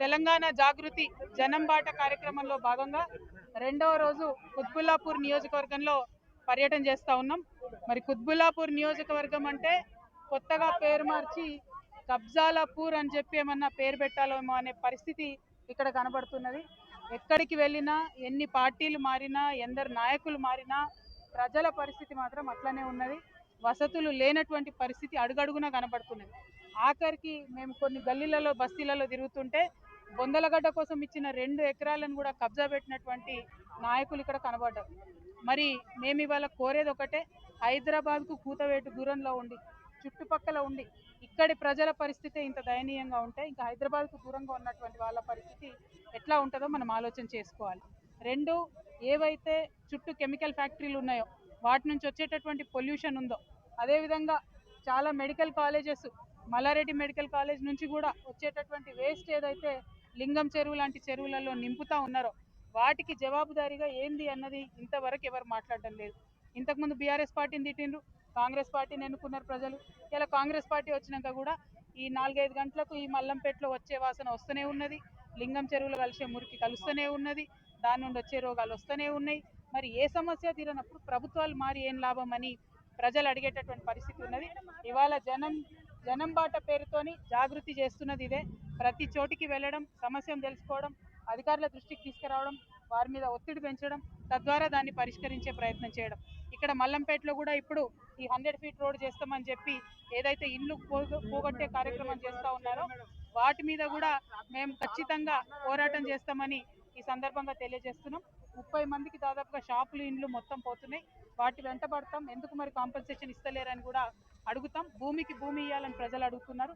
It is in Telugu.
తెలంగాణ జాగృతి జనం బాట కార్యక్రమంలో భాగంగా రెండవ రోజు కుత్బుల్లాపూర్ నియోజకవర్గంలో పర్యటన చేస్తూ ఉన్నాం. మరి కుత్బుల్లాపూర్ నియోజకవర్గం అంటే కొత్తగా పేరు మార్చి కబ్జాలాపూర్ అని చెప్పి ఏమన్నా పేరు పెట్టాలేమో అనే పరిస్థితి ఇక్కడ కనబడుతున్నది. ఎక్కడికి వెళ్ళినా ఎన్ని పార్టీలు మారినా ఎందరు నాయకులు మారినా ప్రజల పరిస్థితి మాత్రం అట్లనే ఉన్నది. వసతులు లేనటువంటి పరిస్థితి అడుగడుగునా కనబడుతున్నది. ఆఖరికి మేము కొన్ని గల్లీలలో బస్తీలలో తిరుగుతుంటే బొందలగడ్డ కోసం ఇచ్చిన రెండు ఎకరాలను కూడా కబ్జా పెట్టినటువంటి నాయకులు ఇక్కడ కనబడ్డారు. మరి మేము ఇవాళ కోరేది ఒకటే హైదరాబాద్కు కూతవేటు దూరంలో ఉండి చుట్టుపక్కల ఉండి ఇక్కడి ప్రజల పరిస్థితి ఇంత దయనీయంగా ఉంటే ఇంకా హైదరాబాద్కు దూరంగా ఉన్నటువంటి వాళ్ళ పరిస్థితి ఎట్లా ఉంటుందో మనం ఆలోచన చేసుకోవాలి. రెండు ఏవైతే చుట్టూ కెమికల్ ఫ్యాక్టరీలు ఉన్నాయో వాటి నుంచి వచ్చేటటువంటి పొల్యూషన్ ఉందో. అదేవిధంగా చాలా medical colleges Mallareddy medical college నుంచి కూడా వచ్చేటటువంటి వేస్ట్ ఏదైతే లింగం చెరువు లాంటి చెరువులలో నింపుతా ఉన్నారో వాటికి జవాబుదారీగా ఏంది అన్నది ఇంతవరకు ఎవరు మాట్లాడడం లేదు. ఇంతకుముందు బీఆర్ఎస్ పార్టీని తిట్టిండ్రు కాంగ్రెస్ పార్టీని ఎన్నుకున్నారు ప్రజలు. ఇలా కాంగ్రెస్ పార్టీ వచ్చినాక కూడా ఈ నాలుగైదు గంటలకు ఈ మల్లంపేటలో వచ్చే వాసన వస్తూనే ఉన్నది. లింగం చెరువులు కలిసే మురికి కలుస్తూనే ఉన్నది. దాని నుండి వచ్చే రోగాలు వస్తూనే ఉన్నాయి. మరి ఏ సమస్య తీరనప్పుడు ప్రభుత్వాలు మారి ఏం లాభం అని ప్రజలు అడిగేటటువంటి పరిస్థితి ఉన్నది. ఇవాళ జనం జనం బాట పేరుతోని జాగృతి చేస్తున్నది ఇదే. ప్రతి చోటికి వెళ్ళడం సమస్యను తెలుసుకోవడం అధికారుల దృష్టికి తీసుకురావడం వారి మీద ఒత్తిడి పెంచడం తద్వారా దాన్ని పరిష్కరించే ప్రయత్నం చేయడం. ఇక్కడ మల్లంపేటలో కూడా ఇప్పుడు ఈ హండ్రెడ్ ఫీట్ రోడ్ చేస్తామని చెప్పి ఏదైతే ఇల్లు పోగొట్టే కార్యక్రమం చేస్తూ ఉన్నారో వాటి మీద కూడా మేము ఖచ్చితంగా పోరాటం చేస్తామని ఈ సందర్భంగా తెలియజేస్తున్నాం. ముప్పై మందికి దాదాపుగా షాపులు ఇండ్లు మొత్తం పోతున్నాయి. వాటి వెంట పడతాం. ఎందుకు మరి కాంపెన్సేషన్ ఇస్తలేరని కూడా అడుగుతాం. భూమికి భూమి ఇవ్వాలని ప్రజలు అడుగుతున్నారు.